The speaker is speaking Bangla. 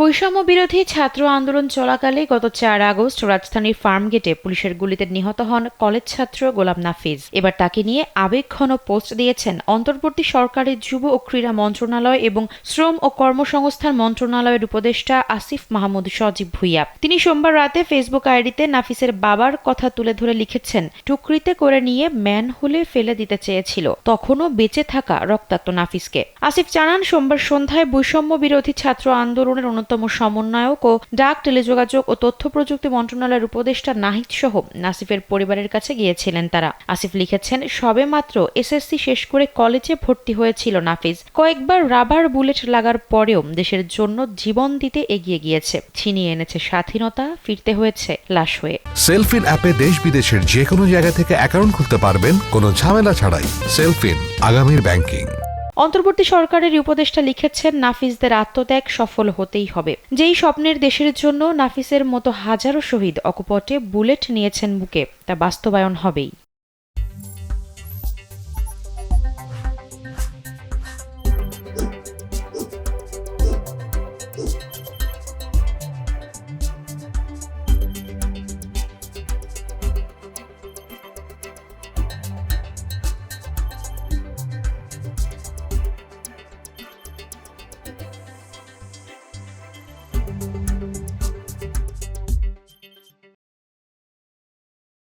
বৈষম্য বিরোধী ছাত্র আন্দোলন চলাকালে গত চার আগস্ট রাজধানীর ফার্মগেটে পুলিশের গুলিতে নিহত হন কলেজ ছাত্র গোলাম নাফিজ। এবার তাকে নিয়ে আবেগঘন পোস্ট দিয়েছেন অন্তর্বর্তী সরকারের যুব ও ক্রীড়া মন্ত্রণালয় এবং শ্রম ও কর্মসংস্থান মন্ত্রণালয়ের উপদেষ্টা আসিফ মাহমুদ সজীব ভুইয়া। তিনি সোমবার রাতে ফেসবুক আইডিতে নাফিসের বাবার কথা তুলে ধরে লিখেছেন, টুকরিতে করে নিয়ে ম্যান হলে ফেলে দিতে চেয়েছিল, তখনও বেঁচে থাকা রক্তাক্ত নাফিসকে। আসিফ জানান, সোমবার সন্ধ্যায় বৈষম্য বিরোধী ছাত্র আন্দোলনের অন্যতম সমন্বয়ক ও ডাক, টেলিযোগাযোগ ও তথ্য প্রযুক্তি মন্ত্রণালয়ের উপদেষ্টা নাহিদ সহ নাসিফের পরিবারের কাছে গিয়েছিলেন তারা। আসিফ লিখেছেন, সবে মাত্র এসএসসি শেষ করে কলেজে ভর্তি হয়েছিল নাফিজ কয়েকবার রাবার বুলেট লাগার পরেও দেশের জন্য জীবন দিতে এগিয়ে গিয়েছে। ছিনিয়ে এনেছে স্বাধীনতা, ফিরতে হয়েছে লাশ হয়ে। সেলফিন অ্যাপে দেশ বিদেশের যে কোনো জায়গা থেকে অ্যাকাউন্ট খুলতে পারবেন, কোনো ঝামেলা ছাড়াই। সেলফিন আগামীর ব্যাংকিং। অন্তর্বর্তী সরকারের উপদেষ্টা লিখেছেন, নাফিসদের আত্মত্যাগ সফল হতেই হবে। যেই স্বপ্নের দেশের জন্য নাফিসের মতো হাজারো শহীদ অকপটে বুলেট নিয়েছেন বুকে, তা বাস্তবায়ন হবেই।